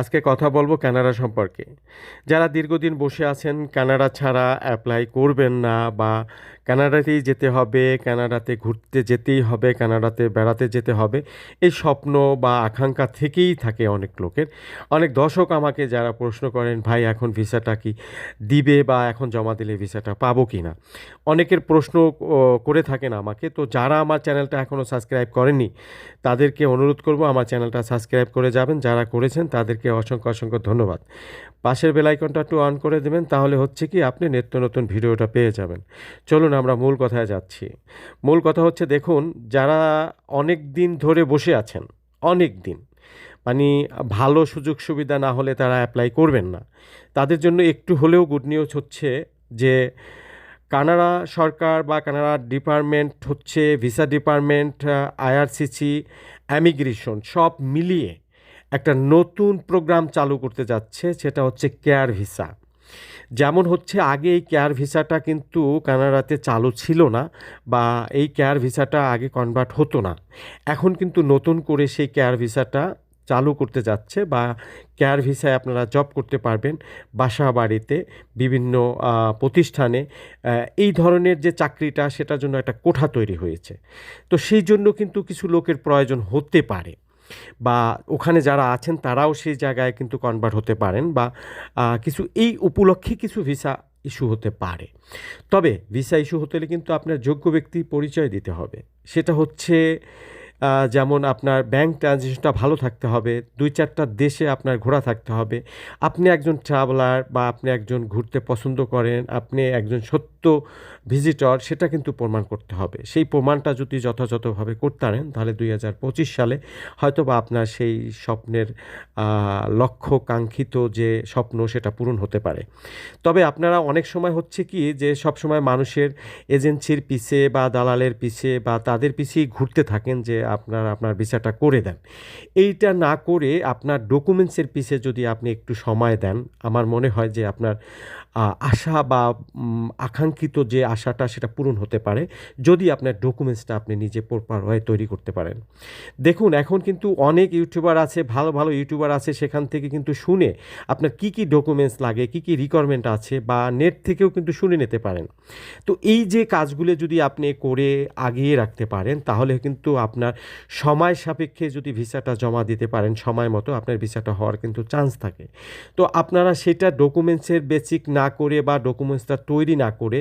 আজকে কথা বলব কানাডা সম্পর্কে। যারা দীর্ঘদিন বসে আছেন, কানাডা ছাড়া অ্যাপ্লাই করবেন না বা কানাডাতেই যেতে হবে, কানাডাতে ঘুরতে যেতেই হবে, কানাডাতে বেড়াতে যেতে হবে, এই স্বপ্ন বা আকাঙ্ক্ষা থেকেই থাকে অনেক লোকের। অনেক দর্শক আমাকে যারা প্রশ্ন করেন, ভাই, এখন ভিসাটা কি দিবে বা এখন জমা দিলে ভিসাটা পাবো কি না অনেকের প্রশ্ন করে থাকেন আমাকে। তো যারা আমার চ্যানেলটা এখনও সাবস্ক্রাইব করেনি তাদেরকে অনুরোধ করব আমার চ্যানেলটা সাবস্ক্রাইব করে যাবেন। যারা করেছেন, তাদেরকে অসংখ্য অসংখ্য ধন্যবাদ। পাশের বেল আইকনটা একটু অন করে দেবেন, তাহলে হচ্ছে কি আপনি নিত্য নতুন ভিডিওটা পেয়ে যাবেন। চলুন আমরা মূল কথায় যাচ্ছি। মূল কথা হচ্ছে দেখুন, যারা অনেক দিন ধরে বসে আছেন, অনেক দিন মানে ভালো সুযোগ সুবিধা না হলে তারা অ্যাপ্লাই করবেন না। তাদের জন্য একটু হলেও গুড নিউজ হচ্ছে যে, কানাডা সরকার বা কানাডা ডিপার্টমেন্ট হচ্ছে ভিসা ডিপার্টমেন্ট আইআরসিসি অ্যামিগ্রেশন সব মিলিয়ে একটা নতুন প্রোগ্রাম চালু করতে যাচ্ছে, সেটা হচ্ছে কেয়ার ভিসা। যেমন হচ্ছে, আগে এই কেয়ার ভিসাটা কিন্তু কানাডাতে চালু ছিল না বা এই কেয়ার ভিসাটা আগে কনভার্ট হতো না। এখন কিন্তু নতুন করে সেই কেয়ার ভিসাটা চালু করতে যাচ্ছে বা কেয়ার ভিসায় আপনারা জব করতে পারবেন বাসা বাড়িতে বিভিন্ন প্রতিষ্ঠানে। এই ধরনের যে চাকরিটা, সেটার জন্য একটা কোঠা তৈরি হয়েছে। তো সেই জন্য কিন্তু কিছু লোকের প্রয়োজন হতে পারে। বা ওখানে যারা আছেন তারাও সেই জায়গায় কিন্তু কনভার্ট হতে পারেন বা কিছু এই উপলক্ষে কিছু ভিসা ইস্যু হতে পারে। তবে ভিসা ইস্যু হতে হলে কিন্তু আপনার যোগ্য ব্যক্তি পরিচয় দিতে হবে। সেটা হচ্ছে যেমন আপনার ব্যাংক ট্রানজেকশনটা ভালো থাকতে হবে, দুই চারটা দেশে আপনার ঘোরা থাকতে হবে। আপনি একজন ট্রাভেলার বা আপনি একজন ঘুরতে পছন্দ করেন, আপনি একজন সত্য ভিজিটর সেটা কিন্তু প্রমাণ করতে হবে। সেই প্রমাণটা যদি যথাযথভাবে করতে পারেন, তাহলে দুই হাজার পঁচিশ সালে হয়তো বা আপনার সেই স্বপ্নের লক্ষ্য কাঙ্ক্ষিত যে স্বপ্ন, সেটা পূরণ হতে পারে। তবে আপনারা অনেক সময় হচ্ছে কি, যে সব সময় মানুষের এজেন্সির পিছে বা দালালের পিছে বা তাদের পিছেই ঘুরতে থাকেন যে আপনার আপনার ভিসাটা করে দেন। এইটা না করে আপনার ডকুমেন্টসের পিছে যদি আপনি একটু সময় দেন, আমার মনে হয় যে আপনার আশা বা আকাঙ্ক্ষিত যে আশাটা সেটা পূরণ হতে পারে যদি আপনার ডকুমেন্টসটা আপনি নিজে প্রপার হয়ে তৈরি করতে পারেন। দেখুন, এখন কিন্তু অনেক ইউটিউবার আছে, ভালো ভালো ইউটিউবার আছে, সেখান থেকে কিন্তু শুনে আপনার কি কি ডকুমেন্টস লাগে, কি কি রিকোয়ারমেন্ট আছে বা নেট থেকেও কিন্তু শুনে নিতে পারেন। তো এই যে কাজগুলো যদি আপনি করে আগিয়ে রাখতে পারেন, তাহলে কিন্তু আপনার সময় সাপেক্ষে যদি ভিসাটা জমা দিতে পারেন সময় মতো, আপনার ভিসাটা হওয়ার কিন্তু চান্স থাকে। তো আপনারা সেটা ডকুমেন্টসের বেসিক না করে বা ডকুমেন্টসটা তৈরি না করে,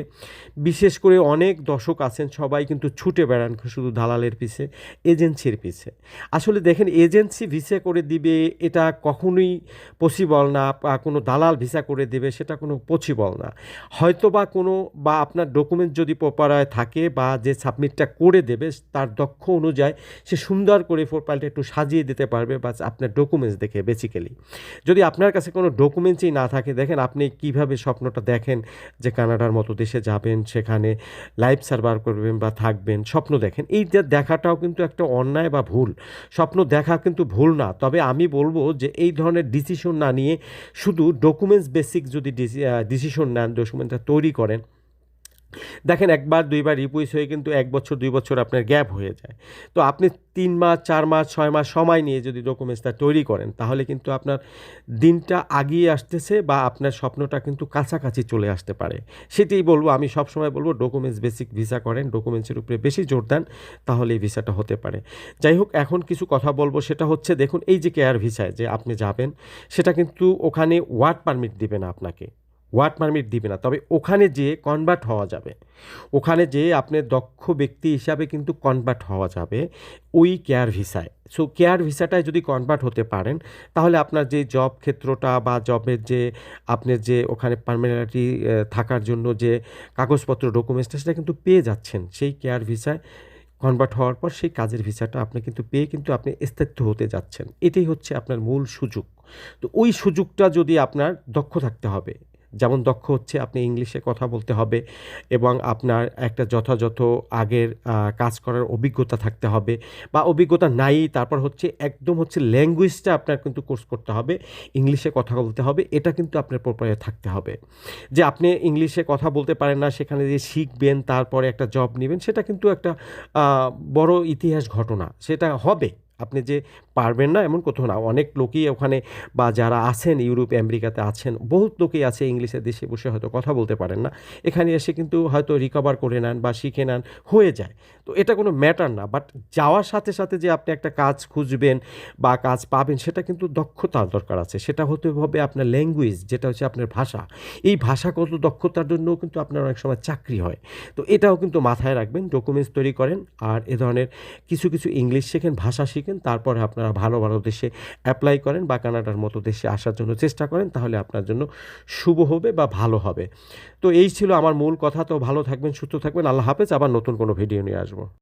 বিশেষ করে অনেক দর্শক আছেন, সবাই কিন্তু ছুটে বেড়ান শুধু দালালের পিছে, এজেন্সির পিছে। আসলে দেখেন, এজেন্সি ভিসা করে দিবে, এটা কখনোই পসিবল না, বা কোনো দালাল ভিসা করে দেবে, সেটা কোনো পসিবল না। হয়তো বা কোনো বা আপনার ডকুমেন্ট যদি প্রপারায় থাকে বা যে সাবমিটটা করে দেবে, তার দক্ষ অনুযায়ী সে সুন্দর করে প্রোফাইলটা একটু সাজিয়ে দিতে পারবে বা আপনার ডকুমেন্টস দেখে বেসিক্যালি যদি আপনার কাছে কোনো ডকুমেন্টসই না থাকে, দেখেন আপনি কীভাবে স্বপ্নটা দেখেন যে কানাডার মতো দেশে যাবেন, সেখানে লাইফ সার্ভার করবেন বা থাকবেন, স্বপ্ন দেখেন। এই যে দেখাটাও কিন্তু একটা অন্যায় বা ভুল। স্বপ্ন দেখা কিন্তু ভুল না। তবে আমি বলব যে এই ধরনের ডিসিশন না নিয়ে শুধু ডকুমেন্টস বেসিক যদি ডিসিশন নেন ডকুমেন্টটা তৈরি করেন দেখেন একবার, দুইবার রিপুইস হয়ে কিন্তু এক বছর, দুই বছর আপনার গ্যাপ হয়ে যায়। তো আপনি তিন মাস, চার মাস, ছয় মাস সময় নিয়ে যদি ডকুমেন্টসটা তৈরি করেন, তাহলে কিন্তু আপনার দিনটা আগিয়ে আসতেছে বা আপনার স্বপ্নটা কিন্তু কাছাকাছি চলে আসতে পারে। সেটাই বলব, আমি সবসময় বলব ডকুমেন্টস বেসিক ভিসা করেন ডকুমেন্টসের উপরে বেশি জোর দেন, তাহলে এই ভিসাটা হতে পারে। যাই হোক, এখন কিছু কথা বলব, সেটা হচ্ছে দেখুন, এই যে কেয়ার ভিসায় যে আপনি যাবেন, সেটা কিন্তু ওখানে ওয়ার্ড পারমিট দিবে না আপনাকে। ওয়ার্ড পারমিট দিবে না। তবে ওখানে যেয়ে কনভার্ট হওয়া যাবে। ওখানে যেয়ে আপনি দক্ষ ব্যক্তি হিসাবে কিন্তু কনভার্ট হওয়া যাবে ওই কেয়ার ভিসায় সো কেয়ার ভিসাটায় যদি কনভার্ট হতে পারেন, তাহলে আপনার যে জব ক্ষেত্রটা বা জবের যে আপনার যে ওখানে পারমানেন্টলি থাকার জন্য যে কাগজপত্র ডকুমেন্টসটা সেটা কিন্তু পেয়ে যাচ্ছেন। সেই কেয়ার ভিসায় কনভার্ট হওয়ার পর সেই কাজের ভিসাটা আপনি কিন্তু পেয়ে কিন্তু আপনি স্থায়িত্ব হতে যাচ্ছেন। এটাই হচ্ছে আপনার মূল সুযোগ। তো ওই সুযোগটা যদি আপনার দক্ষ থাকতে হবে যেমন দক্ষ হচ্ছে, আপনি ইংলিশে কথা বলতে হবে এবং আপনার একটা যথাযথ আগের কাজ করার অভিজ্ঞতা থাকতে হবে বা অভিজ্ঞতা নাই, তারপর হচ্ছে একদম হচ্ছে ল্যাঙ্গুয়েজটা আপনার কিন্তু কোর্স করতে হবে, ইংলিশে কথা বলতে হবে, এটা কিন্তু আপনার প্রপারে থাকতে হবে। যে আপনি ইংলিশে কথা বলতে পারেন না, সেখানে যে শিখবেন, তারপরে একটা জব নেবেন, সেটা কিন্তু একটা বড় ইতিহাস ঘটনা, সেটা হবে। আপনি যে পারবেন না এমন কোথাও না। অনেক লোকই ওখানে বা যারা আছেন ইউরোপ, আমেরিকাতে আছেন, বহুত লোকই আছে ইংলিশে দেশে বসে হয়তো কথা বলতে পারেন না। এখানে এসে কিন্তু হয়তো রিকভার করে নেন বা শিখে নেন, হয়ে যায়। তো এটা কোনো ম্যাটার না। বাট যাওয়ার সাথে সাথে যে আপনি একটা কাজ খুঁজবেন বা কাজ পাবেন, সেটা কিন্তু দক্ষতার দরকার আছে। সেটা হতে হবে আপনার ল্যাঙ্গুয়েজ যেটা হচ্ছে আপনার ভাষা। এই ভাষাগত দক্ষতার জন্যও কিন্তু আপনার অনেক সময় চাকরি হয়। তো এটাও কিন্তু মাথায় রাখবেন ডকুমেন্টস তৈরি করেন। আর এ ধরনের কিছু কিছু ইংলিশ শেখেন, ভাষা শিখেন তারপরে আপনারা ভালো ভালো দেশে অ্যাপ্লাই করেন বা কানাডার মতো দেশে আসার জন্য চেষ্টা করেন, তাহলে আপনার জন্য শুভ হবে বা ভালো হবে। তো এই ছিল আমার মূল কথা, তো ভালো থাকবেন, সুস্থ থাকবেন, আল্লাহ হাফেজ, আবার নতুন কোনো ভিডিও নিয়ে আসব।